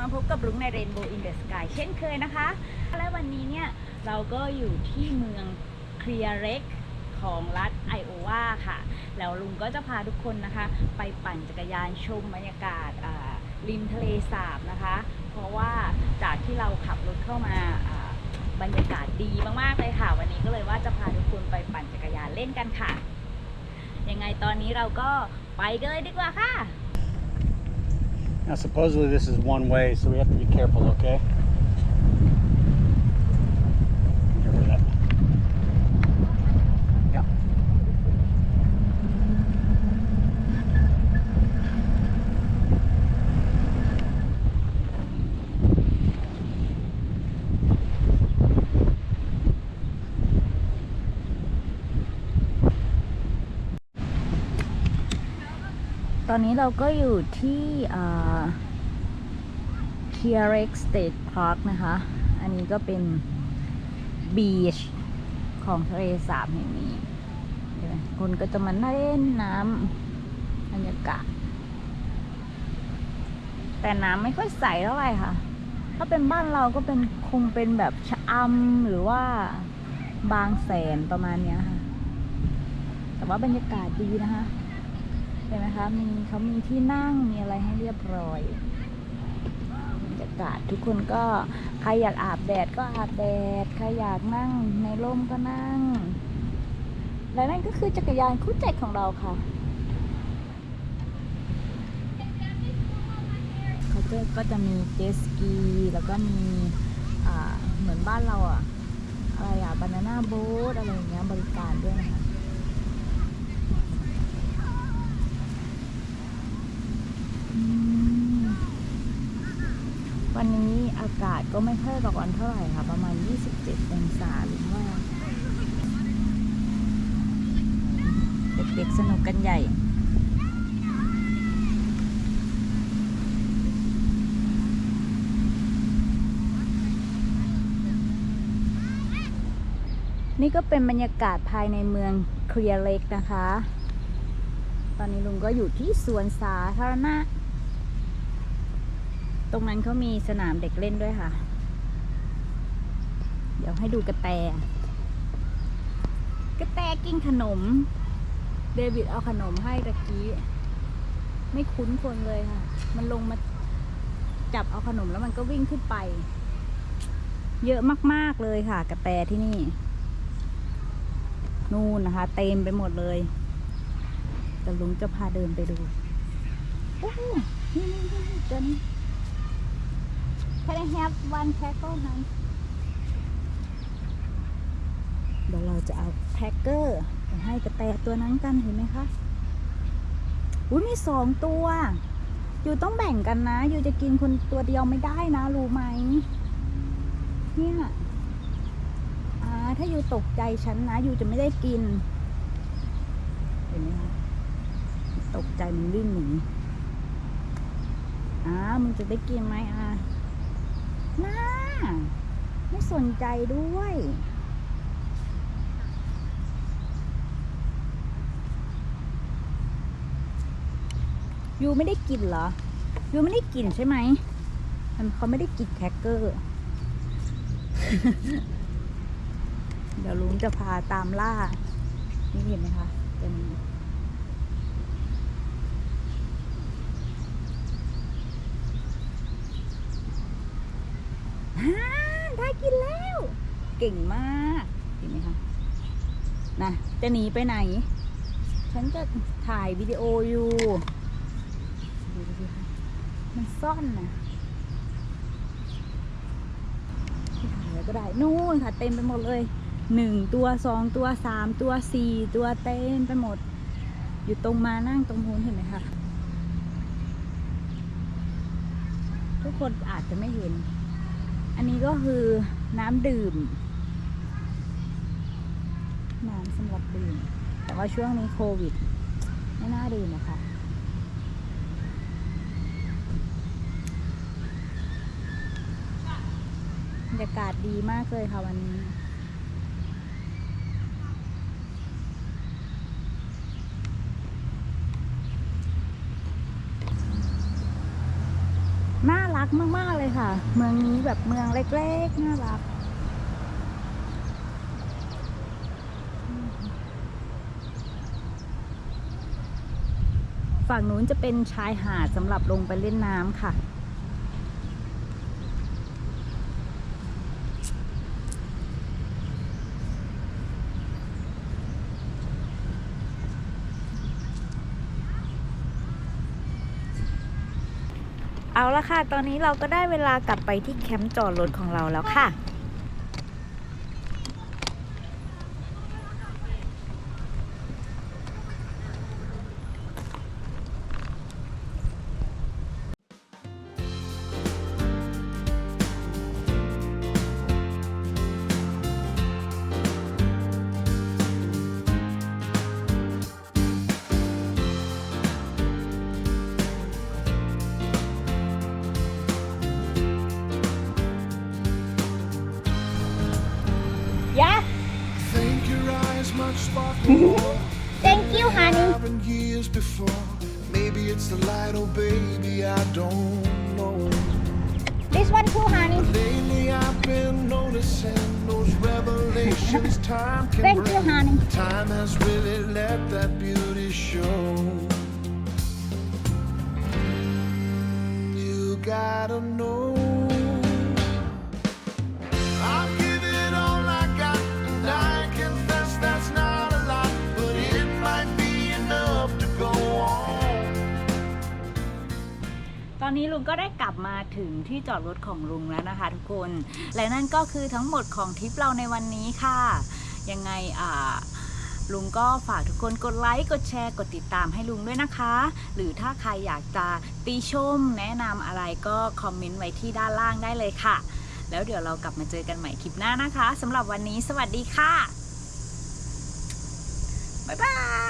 มาพบกับลุงใน Rainbow in the Sky เช่นเคยนะคะ และวันนี้เนี่ย เราก็อยู่ที่เมืองเคลียร์เร็กของรัฐไอโอวาค่ะ แล้วลุงก็จะพาทุกคนนะคะ ไปปั่นจักรยานชมบรรยากาศริมทะเลสาบนะคะ เพราะว่าจากที่เราขับรถเข้ามาอ่าบรรยากาศดีมากๆเลยค่ะ วันนี้ก็เลยว่าจะพาทุกคนไปปั่นจักรยานเล่นกันค่ะ ยังไงตอนนี้เราก็ไปกันเลยดีกว่าค่ะ Now, supposedly this is one way, so we have to be careful, okay? ตอนนี้เราก็อยู่ที่เคียร์เร็กสเตทพาร์คนะคะ อันนี้ก็เป็นบีชของทะเลสาบแห่งนี้ คนก็จะมาเล่นน้ำบรรยากาศ แต่น้ำไม่ค่อยใสเท่าไหร่ค่ะ ถ้าเป็นบ้านเราก็เป็นคงเป็นแบบชะอำหรือว่าบางแสนประมาณนี้ค่ะ แต่ว่าบรรยากาศดีนะคะ เห็นไหมคะมีเขามีที่นั่งมีอะไรให้เรียบร้อยบรรยากาศทุกคนก็ใครอยากอาบแดดก็อาบแดดใครอยากนั่งในร่มก็นั่ง และนั่นก็คือจักรยานคู่ใจของเราค่ะเขาจะก็จะมีเจสกีแล้วก็มีเหมือนบ้านเราอะอะไรอะบานาน่าโบ๊ทอะไรอย่างเงี้ยบริการด้วยนะคะ อืม วันนี้อากาศก็ไม่ค่อยร้อนเท่าไหร่ค่ะ ประมาณ 27 องศาหรือว่าเด็กๆสนุกกันใหญ่นี่ก็เป็นบรรยากาศภายในเมืองเคลียร์เล็กนะคะ ตอนนี้ลุงก็อยู่ที่สวนสาธารณะ ตรงนั้นเขามีสนามเด็กเล่นด้วยค่ะ เดี๋ยวให้ดูกระแต กระแตกินขนม เดวิดเอาขนมให้ตะกี้ ไม่คุ้นคนเลยค่ะ มันลงมาจับเอาขนมแล้วมันก็วิ่งขึ้นไป เยอะมากๆเลยค่ะ กระแตที่นี่ นู่นนะคะ เต็มไปหมดเลย แต่ลุงจะพาเดินไปดูโอ้โหนี่นี่นี่นี่ตัวนี้ Can I have one cracker นั้นเดี๋ยวเราจะเอาแครกเกอร์ไปให้กระแตตัวนั้นกันเห็นไหมคะอุ้ยมีสองตัว อยู่ต้องแบ่งกันนะ อยู่จะกินคนตัวเดียวไม่ได้นะ รู้ไหม เนี่ยอ่าถ้าอยู่ตกใจฉันนะ อยู่จะไม่ได้กิน เห็นไหมคะ ตกใจมันวิ่งหนีอ่ามึงจะได้กินไหมอ่า น่าไม่สนใจด้วย ยูไม่ได้กินเหรอ ยูไม่ได้กินใช่ไหมมันเขาไม่ได้กินแครกเกอร์ เดี๋ยวลุงจะพาตามล่า นี่เห็นไหมคะเป็นฮ่าได้กินแล้ว เก่งมากเห็นไหมคะนะจะหนีไปไหน ฉันจะถ่ายวิดีโออยู่มันซ่อนนะถ่ายก็ได้ นู่นค่ะ เต็มไปหมดเลยหนึ่งตัวสองตัวสามตัวสี่ตัวเต็มไปหมด อยู่ตรงมานั่งตรงนู้นเห็นไหมคะทุกคนอาจจะไม่เห็น อันนี้ก็คือน้ำดื่ม น้ำสำหรับดื่ม แต่ว่าช่วงนี้โควิด ไม่น่าดื่มนะคะบรรยากาศดีมากเลยค่ะวันนี้น่ารักรักมาก ๆ เลยค่ะ เมืองนี้แบบเมืองเล็ก ๆ น่ารัก ฝั่งนู้นจะเป็นชายหาดสำหรับลงไปเล่นน้ำค่ะ เอาละค่ะ ตอนนี้เราก็ได้เวลากลับไปที่แคมป์จอดรถของเราแล้วค่ะ Thank you honey years before. Maybe it's the light, oh baby, I don't know. This one too honey Lately I've been noticing those revelations time can Thank you honey Time has really let that beauty show. You gotta know. ก็ได้กลับมาถึงที่จอดรถของลุงแล้วนะคะทุกคน และนั่นก็คือทั้งหมดของทริปเราในวันนี้ค่ะ ยังไงอ่าลุงก็ฝากทุกคนกดไลค์ กดแชร์ กดติดตามให้ลุงด้วยนะคะ หรือถ้าใครอยากจะติชม แนะนำอะไรก็คอมเมนต์ไว้ที่ด้านล่างได้เลยค่ะ แล้วเดี๋ยวเรากลับมาเจอกันใหม่คลิปหน้านะคะสำหรับวันนี้สวัสดีค่ะ บ๊ายบาย